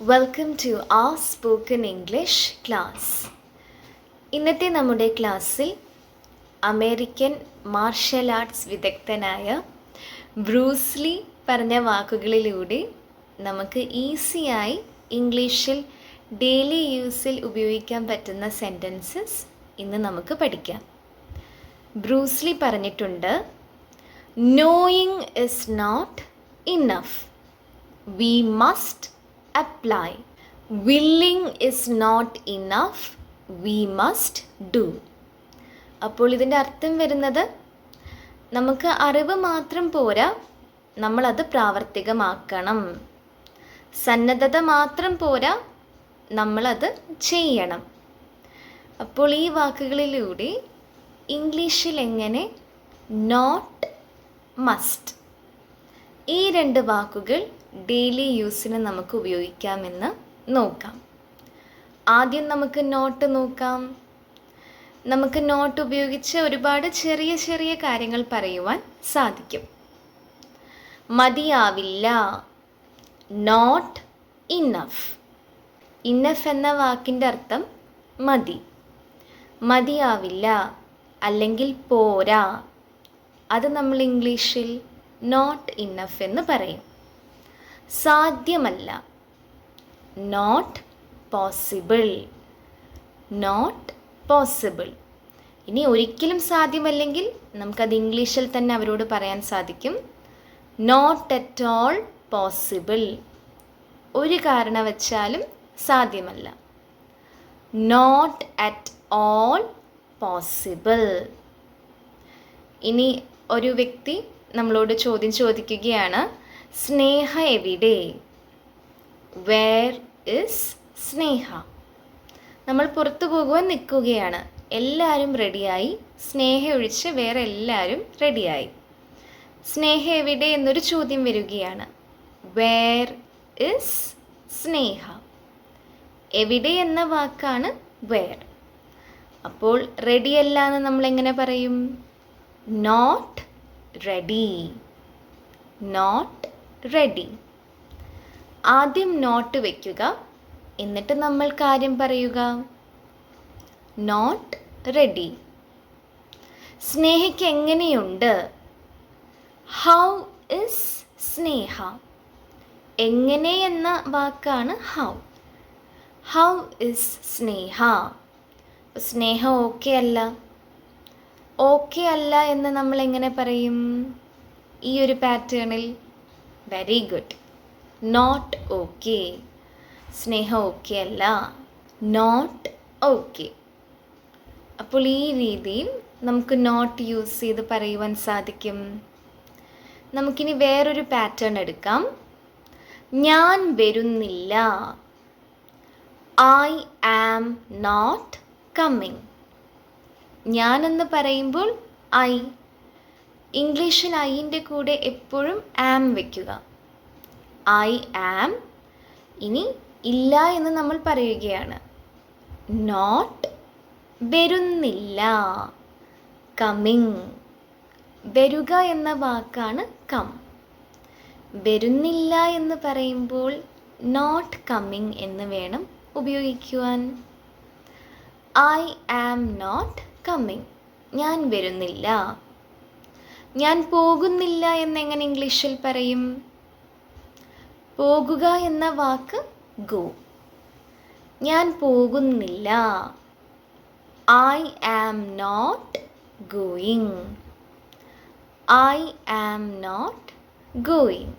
Welcome to ആ spoken English class ഇന്നത്തെ നമ്മുടെ ക്ലാസ്സിൽ അമേരിക്കൻ മാർഷൽ ആർട്സ് വിദഗ്ധനായ ബ്രൂസ്ലി പറഞ്ഞ വാക്കുകളിലൂടെ നമുക്ക് ഈസിയായി ഇംഗ്ലീഷിൽ ഡെയിലി യൂസിൽ ഉപയോഗിക്കാൻ പറ്റുന്ന സെന്റൻസസ് ഇന്ന് നമുക്ക് പഠിക്കാം. ബ്രൂസ്ലി പറഞ്ഞിട്ടുണ്ട് knowing is not enough we must apply willing is not enough we must do അപ്പോൾ ഇതിന്റെ അർത്ഥം വരുന്നത് നമുക്ക് അറിവ് മാത്രം പോരാ നമ്മളത് പ്രാവർത്തികമാക്കണം. സന്നദ്ധത മാത്രം പോരാ നമ്മളത് ചെയ്യണം. അപ്പോൾ ഈ വാക്കുകളിലൂടെ ഇംഗ്ലീഷിൽ എങ്ങനെ നോട്ട് മസ്റ്റ് ഈ രണ്ട് വാക്കുകൾ ഡെയിലി യൂസിന് നമുക്ക് ഉപയോഗിക്കാമെന്ന് നോക്കാം. ആദ്യം നമുക്ക് നോട്ട് നോക്കാം. നമുക്ക് നോട്ട് ഉപയോഗിച്ച് ഒരുപാട് ചെറിയ ചെറിയ കാര്യങ്ങൾ പറയുവാൻ സാധിക്കും. മതിയാവില്ല. നോട്ട് ഇന്നഫ് ഇന്നഫ് എന്ന വാക്കിന്റെ അർത്ഥം മതി. മതിയാവില്ല. അല്ലെങ്കിൽ പോരാ. അത് നമ്മൾ ഇംഗ്ലീഷിൽ നോട്ട് ഇന്നഫ് എന്ന് പറയും. സാധ്യമല്ല. നോട്ട് പോസിബിൾ നോട്ട് പോസിബിൾ ഇനി ഒരിക്കലും സാധ്യമല്ലെങ്കിൽ നമുക്കത് ഇംഗ്ലീഷിൽ തന്നെ അവരോട് പറയാൻ സാധിക്കും. നോട്ട് അറ്റ് ഓൾ പോസിബിൾ ഒരു കാരണവച്ചാലും സാധ്യമല്ല. നോട്ട് അറ്റ് ഓൾ പോസിബിൾ ഇനി ഒരു വ്യക്തി നമ്മളോട് ചോദ്യം ചോദിക്കുകയാണ്. സ്നേഹ എവിടെ? Where is Sneha? നമ്മൾ പുറത്തു പോകുവാൻ നിൽക്കുകയാണ്. എല്ലാവരും റെഡിയായി സ്നേഹ ഒഴിച്ച് വേറെ എല്ലാവരും റെഡിയായി സ്നേഹ എവിടെ എന്നൊരു ചോദ്യം വരികയാണ്. Where is Sneha? എവിടെ എന്ന വാക്കാണ് വേർ അപ്പോൾ റെഡി അല്ല എന്ന് നമ്മൾ എങ്ങനെ പറയും? നോട്ട് റെഡി നോട്ട് റെഡി ആദ്യം നോട്ട് വയ്ക്കുക എന്നിട്ട് നമ്മൾ കാര്യം പറയുക. നോട്ട് റെഡി സ്നേഹയ്ക്ക് എങ്ങനെയുണ്ട്? How is Sneha? എങ്ങനെ എന്ന വാക്കാണ് how how is Sneha? Sneha okay അല്ല. ഓക്കെ അല്ല എന്ന് നമ്മൾ എങ്ങനെ പറയും? ഈ ഒരു പാറ്റേണിൽ very good not okay Sneha okay അല്ല. നോട്ട് ഓക്കെ അപ്പോൾ ഈ രീതിയിൽ നമുക്ക് നോട്ട് യൂസ് ചെയ്ത് പറയുവാൻ സാധിക്കും. നമുക്കിനി വേറൊരു പാറ്റേൺ എടുക്കാം. ഞാൻ വരുന്നില്ല. ഐ ആം നോട്ട് കമ്മിങ് ഞാനെന്ന് പറയുമ്പോൾ ഐ ഇംഗ്ലീഷിൽ ഐന്റെ കൂടെ എപ്പോഴും ആം വയ്ക്കുക ഐ ആം. ഇനി ഇല്ല എന്ന് നമ്മൾ പറയുകയാണ്. നോട്ട് വരുന്നില്ല. കമ്മിങ്. വരുക എന്ന വാക്കാണ് കം. വരുന്നില്ല എന്ന് പറയുമ്പോൾ നോട്ട് കമ്മിങ് എന്ന് വേണം ഉപയോഗിക്കുവാൻ. I am not coming. ഞാൻ വരുന്നില്ല. ഞാൻ പോകുന്നില്ല എന്നെങ്ങനെ ഇംഗ്ലീഷിൽ പറയും? പോകുക എന്ന വാക്ക് ഗോ ഞാൻ പോകുന്നില്ല. I am not going I am not going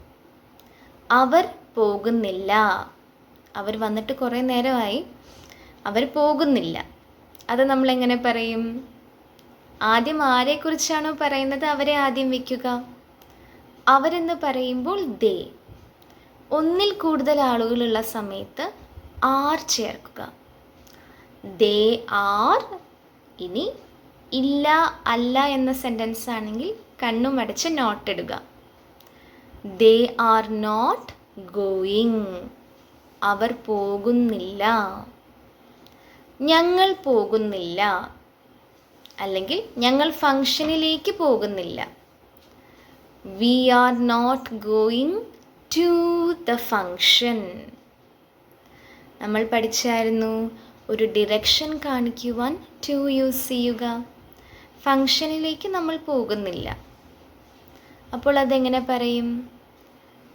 അവർ പോകുന്നില്ല. അവർ വന്നിട്ട് കുറേ നേരമായി. അവർ പോകുന്നില്ല. അത് നമ്മളെങ്ങനെ പറയും? ആദ്യം ആരെക്കുറിച്ചാണോ പറയുന്നത് അവരെ ആദ്യം വയ്ക്കുക അവരെന്ന് പറയുമ്പോൾ ദേ. ഒന്നിൽ കൂടുതൽ ആളുകളുള്ള സമയത്ത് ആർ ചേർക്കുക. ദേ ആർ ഇനി ഇല്ല അല്ല എന്ന സെന്റൻസ് ആണെങ്കിൽ കണ്ണും അടച്ച് നോട്ട് ഇടുക. They are not going. അവർ പോകുന്നില്ല. ഞങ്ങൾ പോകുന്നില്ല. അല്ലെങ്കിൽ ഞങ്ങൾ ഫങ്ഷനിലേക്ക് പോകുന്നില്ല. We are not going to the function നമ്മൾ പഠിച്ചായിരുന്നു ഒരു ഡിറക്ഷൻ കാണിക്കുവാൻ ടു യൂസ് ചെയ്യുക. ഫങ്ഷനിലേക്ക് നമ്മൾ പോകുന്നില്ല. അപ്പോൾ അതെങ്ങനെ പറയും?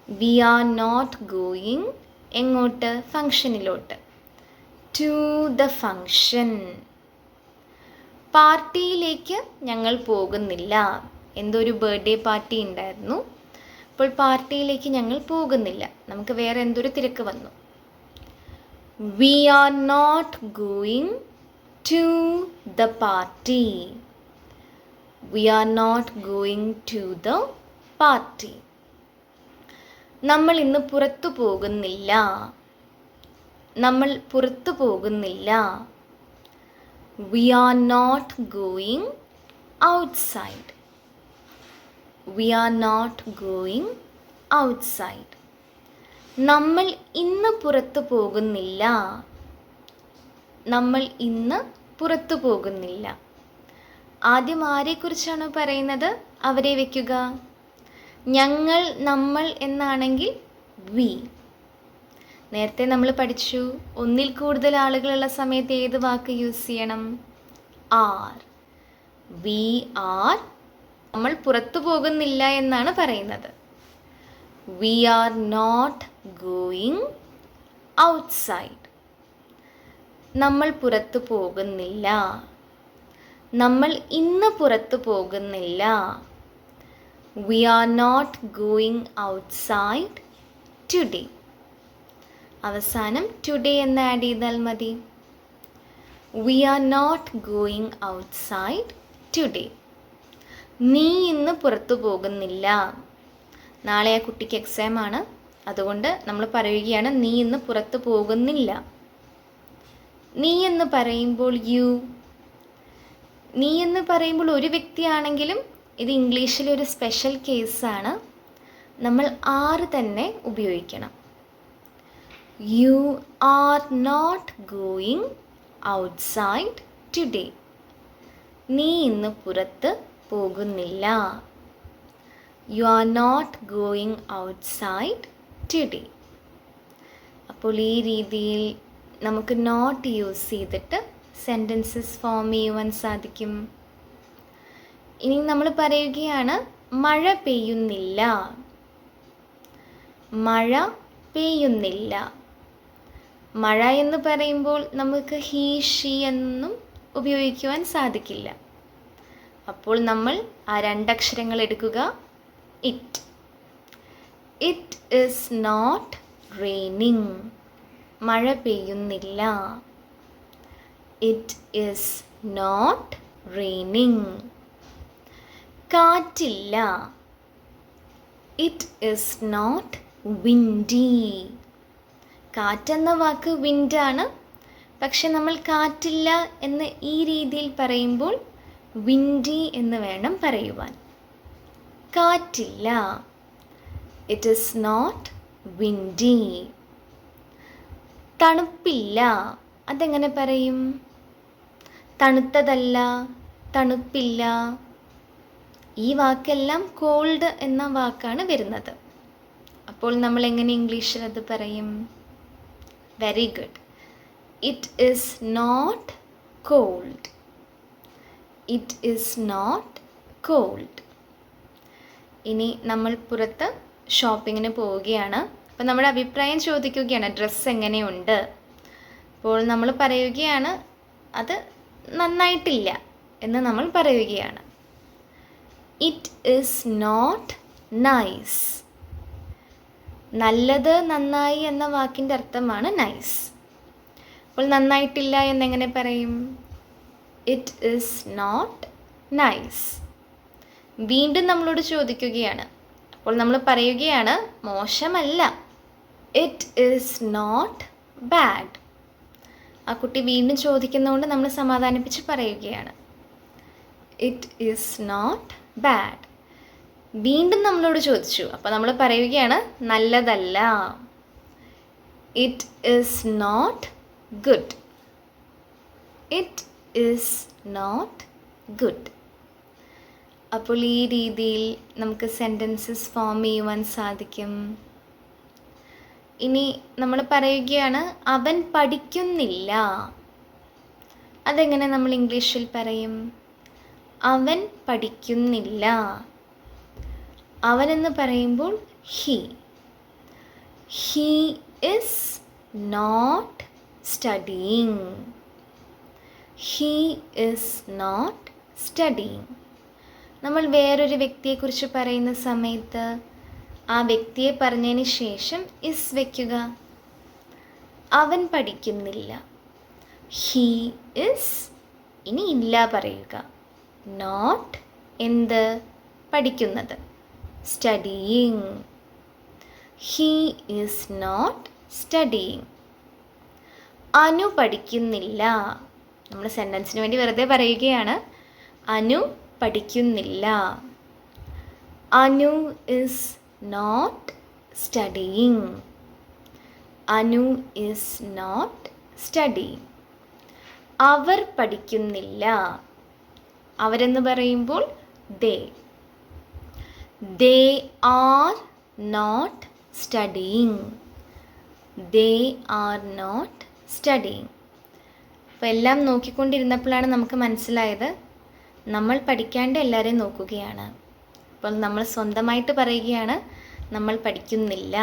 വി ആർ നോട്ട് ഗോയിങ് എങ്ങോട്ട്? ഫങ്ഷനിലോട്ട് ടു ദ ഫങ്ഷൻ പാർട്ടിയിലേക്ക് ഞങ്ങൾ പോകുന്നില്ല. എന്തോ ഒരു ബർത്ത്ഡേ പാർട്ടി ഉണ്ടായിരുന്നു. അപ്പോൾ പാർട്ടിയിലേക്ക് ഞങ്ങൾ പോകുന്നില്ല. നമുക്ക് വേറെ എന്തൊരു തിരക്ക് വന്നു. We are not going to the party we are not going to the party നമ്മൾ ഇന്ന് പുറത്തു പോകുന്നില്ല. നമ്മൾ പുറത്തു പോകുന്നില്ല. We are not going outside we are not going outside നമ്മൾ ഇന്ന് പുറത്തു പോകുന്നില്ല. നമ്മൾ ഇന്ന് പുറത്തു പോകുന്നില്ല. ആദ്യം ആരെക്കുറിച്ചാണ് പറയുന്നത്? അവരെ വയ്ക്കുക ഞങ്ങൾ നമ്മൾ എന്നാണെങ്കിൽ വി നേരത്തെ നമ്മൾ പഠിച്ചു ഒന്നിൽ കൂടുതൽ ആളുകളുള്ള സമയത്ത് ഏത് വാക്ക് യൂസ് ചെയ്യണം? ആർ വി ആർ നമ്മൾ പുറത്തു പോകുന്നില്ല എന്നാണ് പറയുന്നത്. We are not going outside നമ്മൾ പുറത്തു പോകുന്നില്ല. നമ്മൾ ഇന്ന് പുറത്തു പോകുന്നില്ല. We are not going outside today അവസാനം ടുഡേ എന്ന് ആഡ് ചെയ്താൽ മതി. We are not going outside today നീ ഇന്ന് പുറത്തു പോകുന്നില്ല. നാളെ ആ കുട്ടിക്ക് എക്സാം ആണ്. അതുകൊണ്ട് നമ്മൾ പറയുകയാണ് നീ ഇന്ന് പുറത്തു പോകുന്നില്ല. നീ എന്ന് പറയുമ്പോൾ യു നീ എന്ന് പറയുമ്പോൾ ഒരു വ്യക്തിയാണെങ്കിലും ഇത് ഇംഗ്ലീഷിൽ ഒരു സ്പെഷ്യൽ കേസാണ് നമ്മൾ ആറ് തന്നെ ഉപയോഗിക്കണം. You are not going outside today നീ ഇന്ന് പുറത്ത് പോകുന്നില്ല. You are not going outside today അപ്പോൾ ഈ രീതിയിൽ നമുക്ക് നോട്ട് യൂസ് ചെയ്തിട്ട് സെന്റൻസസ് ഫോം ചെയ്യുവാൻ സാധിക്കും. ഇനി നമ്മൾ പറയുകയാണ് മഴ പെയ്യുന്നില്ല. മഴ പെയ്യുന്നില്ല. മഴ എന്ന് പറയുമ്പോൾ നമുക്ക് ഹീ ഷീ എന്നൊന്നും ഉപയോഗിക്കുവാൻ സാധിക്കില്ല. അപ്പോൾ നമ്മൾ ആ രണ്ടക്ഷരങ്ങൾ എടുക്കുക. It it is not raining മഴ പെയ്യുന്നില്ല. ഇറ്റ് ഇസ് നോട്ട് റെയിനിങ് കാറ്റില്ല. ഇറ്റ് ഇസ് നോട്ട് വിൻഡി കാറ്റെന്ന വാക്ക് വിൻഡാണ് പക്ഷെ നമ്മൾ കാറ്റില്ല എന്ന് ഈ രീതിയിൽ പറയുമ്പോൾ വിൻഡി എന്ന് വേണം പറയുവാൻ. കാറ്റില്ല. ഇറ്റ് ഇസ് നോട്ട് വിൻഡി തണുപ്പില്ല. അതെങ്ങനെ പറയും? തണുത്തതല്ല തണുപ്പില്ല. ഈ വാക്കെല്ലാം കോൾഡ് എന്ന വാക്കാണ് വരുന്നത്. അപ്പോൾ നമ്മൾ എങ്ങനെ ഇംഗ്ലീഷിൽ അത് പറയും? Very good it is not cold it is not cold ഇനി നമ്മൾ പുറത്ത് ഷോപ്പിങ്ങിന് പോവുകയാണ്. അപ്പോൾ നമ്മുടെ അഭിപ്രായം ചോദിക്കുകയാണ് ഡ്രസ്സ് എങ്ങനെയുണ്ട്? അപ്പോൾ നമ്മൾ പറയുകയാണ് അത് നന്നായിട്ടില്ല എന്ന് നമ്മൾ പറയുകയാണ്. ഇറ്റ് ഈസ് നോട്ട് നൈസ് നല്ലത് നന്നായി എന്ന വാക്കിന്റെ അർത്ഥമാണ് നൈസ് അപ്പോൾ നന്നായിട്ടില്ല എന്നെങ്ങനെ പറയും? ഇറ്റ് ഈസ് നോട്ട് നൈസ് വീണ്ടും നമ്മളോട് ചോദിക്കുകയാണ്. അപ്പോൾ നമ്മൾ പറയുകയാണ് മോശമല്ല. ഇറ്റ് ഈസ് നോട്ട് ബാഡ് ആ കുട്ടി വീണ്ടും ചോദിക്കുന്നതുകൊണ്ട് നമ്മൾ സമാധാനിപ്പിച്ച് പറയുകയാണ്. ഇറ്റ് ഈസ് നോട്ട് ബാഡ് വീണ്ടും നമ്മളോട് ചോദിച്ചു. അപ്പോൾ നമ്മൾ പറയുകയാണ് നല്ലതല്ല. It is not good it is not good അപ്പോൾ ഈ രീതിയിൽ നമുക്ക് സെന്റൻസസ് ഫോം ചെയ്യുവാൻ സാധിക്കും. ഇനി നമ്മൾ പറയുകയാണ് അവൻ പഠിക്കുന്നില്ല. അതെങ്ങനെ നമ്മൾ ഇംഗ്ലീഷിൽ പറയും? അവൻ പഠിക്കുന്നില്ല. അവനെന്ന് പറയുമ്പോൾ he he is not studying he is not studying നമ്മൾ വേറൊരു വ്യക്തിയെക്കുറിച്ച് പറയുന്ന സമയത്ത് ആ വ്യക്തിയെ പറഞ്ഞതിന് ശേഷം ഇസ് വയ്ക്കുക അവൻ പഠിക്കുന്നില്ല. ഹീ ഇസ് ഇനി ഇല്ല പറയുക. നോട്ട് എന്ത്? പഠിക്കുന്നത്. Studying he is not studying Anu പഠിക്കുന്നില്ല. നമ്മൾ സെന്റൻസിന് വേണ്ടി വെറുതെ പറയുകയാണ്. അനു പഠിക്കുന്നില്ല. Anu is not studying Anu is not study അവർ പഠിക്കുന്നില്ല. അവരെന്ന് പറയുമ്പോൾ ദേ ദേ are not studying. They are not studying. അപ്പോൾ എല്ലാം നോക്കിക്കൊണ്ടിരുന്നപ്പോഴാണ് നമുക്ക് മനസ്സിലായത് നമ്മൾ പഠിക്കാണ്ട് എല്ലാവരെയും നോക്കുകയാണ്. അപ്പോൾ നമ്മൾ സ്വന്തമായിട്ട് പറയുകയാണ് നമ്മൾ പഠിക്കുന്നില്ല.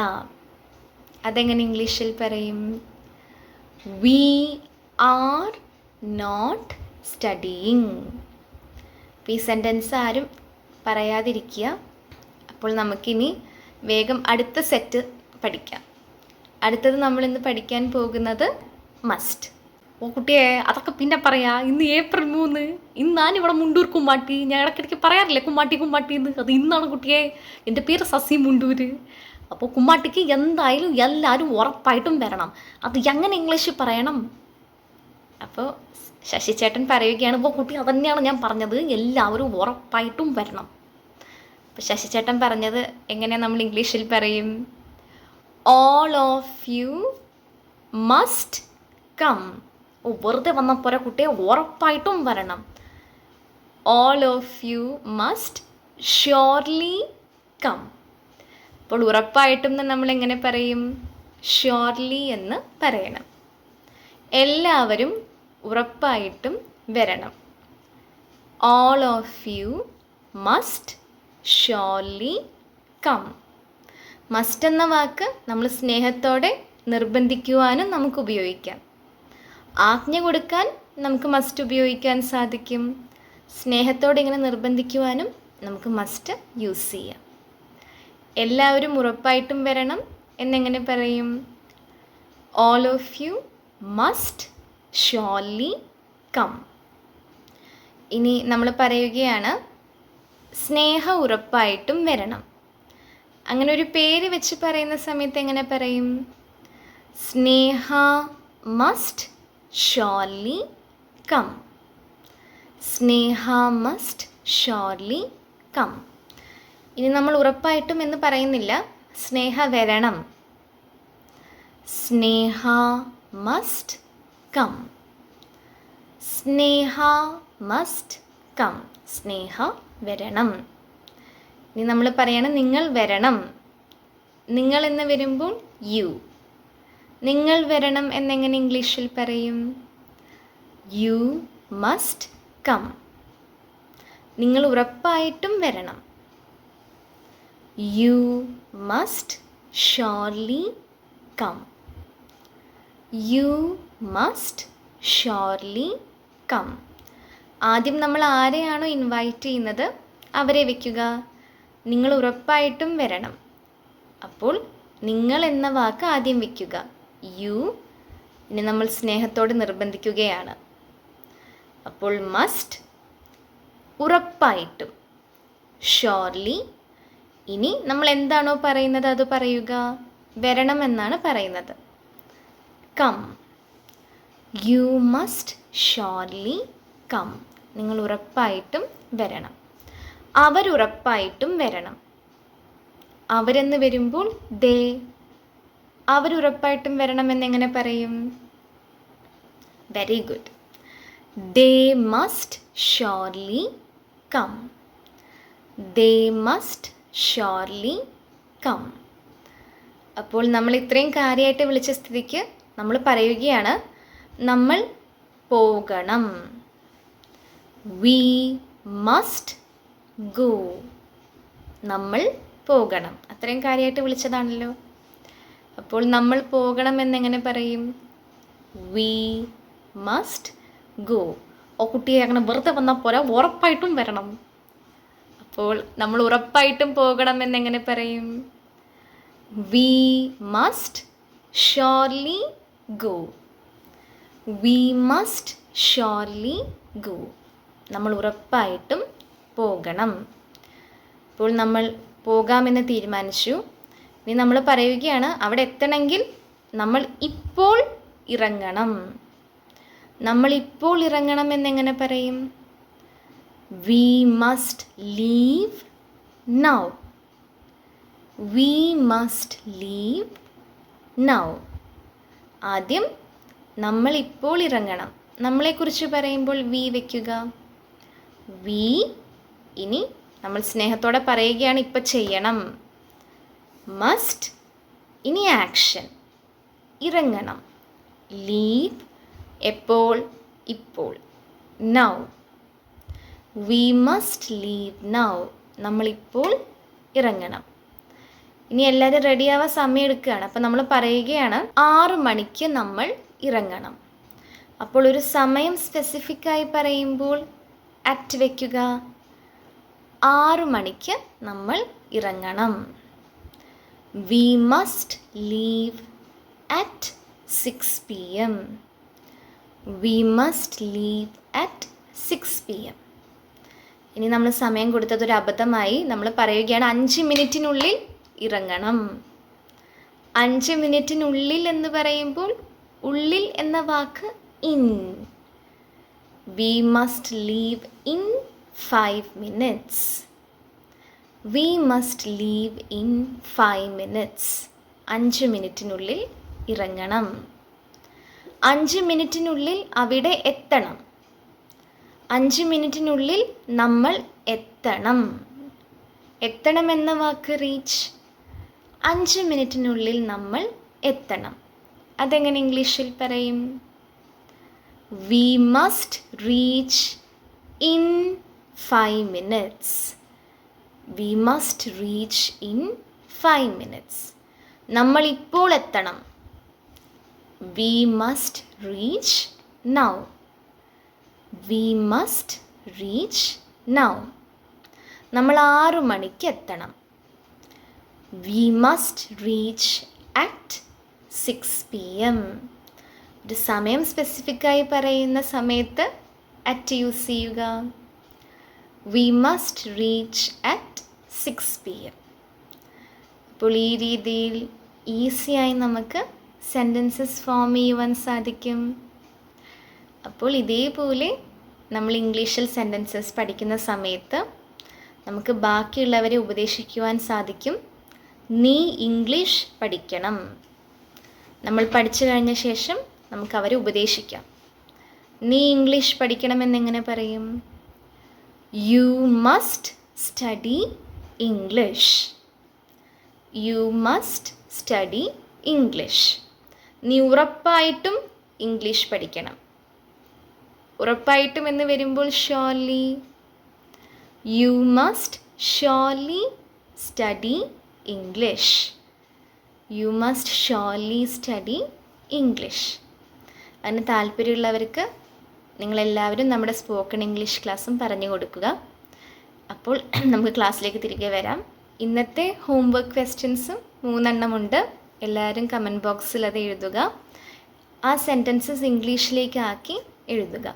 അതെങ്ങനെ ഇംഗ്ലീഷിൽ പറയും? വി ആർ നോട്ട് സ്റ്റഡിയിങ് ഈ സെന്റൻസ് ആരും പറയാതിരിക്കുക. അപ്പോൾ നമുക്കിനി വേഗം അടുത്ത സെറ്റ് പഠിക്കാം. അടുത്തത് നമ്മൾ ഇന്ന് പഠിക്കാൻ പോകുന്നത് മസ്റ്റ് ഓ കുട്ടിയെ അതൊക്കെ പിന്നെ പറയാ ഇന്ന് ഏപ്രിൽ മൂന്ന്. ഇന്നാണ് ഇവിടെ മുണ്ടൂർ കുമ്മാട്ടി. ഞാൻ ഇടയ്ക്കിടയ്ക്ക് പറയാറില്ലേ കുമ്മാട്ടി കുമ്മാട്ടി എന്ന്. അത് ഇന്നാണ് കുട്ടിയെ. എന്റെ പേര് സസി മുണ്ടൂർ അപ്പോൾ കുമ്മാട്ടിക്ക് എന്തായാലും എല്ലാവരും ഉറപ്പായിട്ടും വരണം. അത് എങ്ങനെ ഇംഗ്ലീഷ് പറയണം? അപ്പോൾ ശശിചേട്ടൻ പറയുകയാണ് ഇപ്പോൾ കുട്ടി അതന്നെയാണ് ഞാൻ പറഞ്ഞത്. എല്ലാവരും ഉറപ്പായിട്ടും വരണം. അപ്പോൾ ശശിചേട്ടൻ പറഞ്ഞത് എങ്ങനെയാണ് നമ്മൾ ഇംഗ്ലീഷിൽ പറയും? All of you must come ഓ വെറുതെ വന്ന പോലെ കുട്ടിയെ ഉറപ്പായിട്ടും വരണം. All of you must surely come അപ്പോൾ ഉറപ്പായിട്ടും നമ്മൾ എങ്ങനെ പറയും? ഷ്യോർലി എന്ന് പറയണം. എല്ലാവരും ഉറപ്പായിട്ടും വരണം. All of you must surely come. Must എന്ന വാക്ക് നമ്മൾ സ്നേഹത്തോടെ നിർബന്ധിക്കുവാനും നമുക്ക് ഉപയോഗിക്കാം. ആജ്ഞ കൊടുക്കാൻ നമുക്ക് മസ്റ്റ് ഉപയോഗിക്കാൻ സാധിക്കും. സ്നേഹത്തോടെ ഇങ്ങനെ നിർബന്ധിക്കുവാനും നമുക്ക് മസ്റ്റ് യൂസ് ചെയ്യാം. എല്ലാവരും ഉറപ്പായിട്ടും വരണം എന്നെങ്ങനെ പറയും? All of you must surely come ഇനി നമ്മൾ പറയുകയാണ് സ്നേഹ ഉറപ്പായിട്ടും വരണം. അങ്ങനെ ഒരു പേര് വെച്ച് പറയുന്ന സമയത്ത് എങ്ങനെ പറയും? Sneha must surely come Sneha must surely come ഇനി നമ്മൾ ഉറപ്പായിട്ടും എന്ന് പറയുന്നില്ല. സ്നേഹ വരണം. Sneha must come Sneha must come Sneha വരണം. ഇനി നമ്മൾ പറയണം നിങ്ങൾ വരണം. നിങ്ങൾ എന്ന് വരുമ്പോൾ യു നിങ്ങൾ വരണം എന്നെങ്ങനെ ഇംഗ്ലീഷിൽ പറയും? യു മസ്റ്റ് കം നിങ്ങൾ ഉറപ്പായിട്ടും വരണം. You must surely come you must surely come ആദ്യം നമ്മൾ ആരെയാണോ ഇൻവൈറ്റ് ചെയ്യുന്നത് അവരെ വയ്ക്കുക നിങ്ങൾ ഉറപ്പായിട്ടും വരണം. അപ്പോൾ നിങ്ങൾ എന്ന വാക്ക് ആദ്യം വയ്ക്കുക യു ഇനി നമ്മൾ സ്നേഹത്തോട് നിർബന്ധിക്കുകയാണ്. അപ്പോൾ മസ്റ്റ് ഉറപ്പായിട്ടും. ഷോർലി ഇനി നമ്മൾ എന്താണോ പറയുന്നത് അത് പറയുക. വരണമെന്നാണ് പറയുന്നത്. Come you must surely come നിങ്ങൾ ഉറപ്പായിട്ടും വരണം. അവരുറപ്പായിട്ടും വരണം. അവരെന്ന് വരുമ്പോൾ ദേ അവരുറപ്പായിട്ടും വരണമെന്ന് എങ്ങനെ പറയും? Very good they must surely come they must surely come അപ്പോൾ നമ്മൾ ഇത്രയും കാര്യമായിട്ട് വിളിച്ച സ്ഥിതിക്ക് നമ്മൾ പറയുകയാണ് നമ്മൾ പോകണം. വി മസ്റ്റ് ഗോ നമ്മൾ പോകണം. അത്രയും കാര്യമായിട്ട് വിളിച്ചതാണല്ലോ. അപ്പോൾ നമ്മൾ പോകണം എന്നെങ്ങനെ പറയും? വി മസ്റ്റ് ഗോ ഓ കുട്ടിയെ അങ്ങനെ വെറുതെ വന്നാൽ പോരാ. ഉറപ്പായിട്ടും വരണം. അപ്പോൾ നമ്മൾ ഉറപ്പായിട്ടും പോകണം എന്നെങ്ങനെ പറയും? We must surely go we must surely go നമ്മൾ ഉറപ്പായിട്ടും പോകണം. അപ്പോൾ നമ്മൾ പോകാമെന്ന് തീരുമാനിച്ചു. ഇനി നമ്മൾ പറയുകയാണ് അവിടെ എത്തണമെങ്കിൽ നമ്മൾ ഇപ്പോൾ ഇറങ്ങണം. നമ്മൾ ഇപ്പോൾ ഇറങ്ങണം എന്നെങ്ങനെ പറയും? We must leave now we must leave now ആദ്യം നമ്മൾ ഇപ്പോൾ ഇറങ്ങണം. നമ്മളെക്കുറിച്ച് പറയുമ്പോൾ വി വയ്ക്കുക വി ഇനി നമ്മൾ സ്നേഹത്തോടെ പറയുകയാണ് ഇപ്പം ചെയ്യണം. മസ്റ്റ് ഇനി ആക്ഷൻ ഇറങ്ങണം. ലീവ് എപ്പോൾ? ഇപ്പോൾ. Now we must leave now നമ്മളിപ്പോൾ ഇറങ്ങണം. ഇനി എല്ലാവരും റെഡിയാവാൻ സമയം എടുക്കുകയാണ്. അപ്പം നമ്മൾ പറയുകയാണ് ആറ് മണിക്ക് നമ്മൾ ഇറങ്ങണം. അപ്പോൾ ഒരു സമയം സ്പെസിഫിക്കായി പറയുമ്പോൾ അറ്റ് വയ്ക്കുക ആറു മണിക്ക് നമ്മൾ ഇറങ്ങണം. We must leave at six P M we must leave at six P M ഇനി നമ്മൾ സമയം കൊടുത്തത് ഒരു അബദ്ധമായി. നമ്മൾ പറയുകയാണ് അഞ്ച് മിനിറ്റിനുള്ളിൽ ഇറങ്ങണം. അഞ്ച് മിനിറ്റിനുള്ളിൽ എന്ന് പറയുമ്പോൾ ഉള്ളിൽ എന്ന വാക്ക് in. We must leave in five minutes we must leave in five minutes അഞ്ച് മിനിറ്റിനുള്ളിൽ ഇറങ്ങണം. അഞ്ച് മിനിറ്റിനുള്ളിൽ അവിടെ എത്തണം. അഞ്ച് മിനിറ്റിനുള്ളിൽ നമ്മൾ എത്തണം. എത്തണം എന്ന വാക്ക് റീച്ച് അഞ്ച് മിനിറ്റിനുള്ളിൽ നമ്മൾ എത്തണം. അതെങ്ങനെ ഇംഗ്ലീഷിൽ പറയും? We must reach in five minutes we must reach in five minutes നമ്മൾ ഇപ്പോൾ എത്തണം. We must reach now we must reach now നമ്മൾ ആറു മണിക്ക് എത്തണം. We must reach at six P M ഒരു സമയം സ്പെസിഫിക്കായി പറയുന്ന സമയത്ത് അറ്റ് യൂസ് ചെയ്യുക we must reach at six P M അപ്പോൾ ഈ രീതിയിൽ ഈസിയായി നമുക്ക് സെന്റൻസസ് ഫോം ചെയ്യുവാൻ സാധിക്കും. അപ്പോൾ ഇതേപോലെ നമ്മൾ ഇംഗ്ലീഷിൽ സെന്റൻസസ് പഠിക്കുന്ന സമയത്ത് നമുക്ക് ബാക്കിയുള്ളവരെ ഉപദേശിക്കുവാൻ സാധിക്കും. നീ ഇംഗ്ലീഷ് പഠിക്കണം. നമ്മൾ പഠിച്ചു കഴിഞ്ഞ ശേഷം നമുക്ക് അവരെ ഉപദേശിക്കാം. നീ ഇംഗ്ലീഷ് പഠിക്കണമെന്നെങ്ങനെ പറയും? You must study English you must study English നീ ഉറപ്പായിട്ടും ഇംഗ്ലീഷ് പഠിക്കണം. ഉറപ്പായിട്ടും എന്ന് വരുമ്പോൾ surely? You must surely study English you must surely study English അതിന് താല്പര്യമുള്ളവർക്ക് നിങ്ങളെല്ലാവരും നമ്മുടെ സ്പോക്കൺ ഇംഗ്ലീഷ് ക്ലാസ്സും പറഞ്ഞു കൊടുക്കുക. അപ്പോൾ നമുക്ക് ക്ലാസ്സിലേക്ക് തിരികെ വരാം. ഇന്നത്തെ ഹോംവർക്ക് ക്വസ്റ്റ്യൻസും മൂന്നെണ്ണമുണ്ട് എല്ലാവരും കമന്റ് ബോക്സിൽ അത് എഴുതുക. ആ സെന്റൻസസ് ഇംഗ്ലീഷിലേക്ക് ആക്കി എഴുതുക.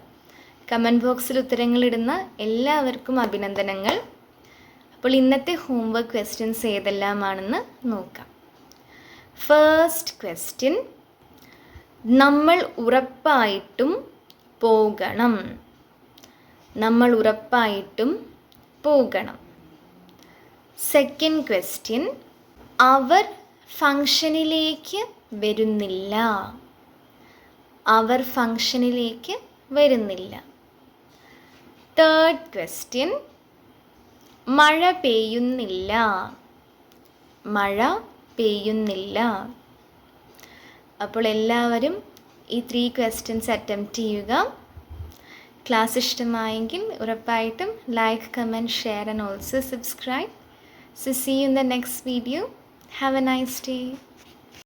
കമന്റ് ബോക്സിൽ ഉത്തരങ്ങൾ ഇടുന്ന എല്ലാവർക്കും അഭിനന്ദനങ്ങൾ. അപ്പോൾ ഇന്നത്തെ ഹോംവർക്ക് ക്വസ്റ്റ്യൻസ് ഏതെല്ലാമാണെന്ന് നോക്കാം. ഫസ്റ്റ് ക്വസ്റ്റ്യൻ നമ്മൾ ഉറപ്പായിട്ടും പോകണം. നമ്മൾ ഉറപ്പായിട്ടും പോകണം. സെക്കൻഡ് ക്വസ്റ്റ്യൻ അവർ ഫങ്ഷനിലേക്ക് വരുന്നില്ല. അവർ ഫങ്ഷനിലേക്ക് വരുന്നില്ല. തേർഡ് ക്വസ്റ്റ്യൻ മഴ പെയ്യുന്നില്ല. മഴ പെയ്യുന്നില്ല. അപ്പോൾ എല്ലാവരും ഈ ത്രീ ക്വസ്റ്റ്യൻസ് അറ്റംപ്റ്റ് ചെയ്യുക. ക്ലാസ് ഇഷ്ടമായെങ്കിൽ ഉറപ്പായിട്ടും like comment share and also subscribe so see in the next video have a nice day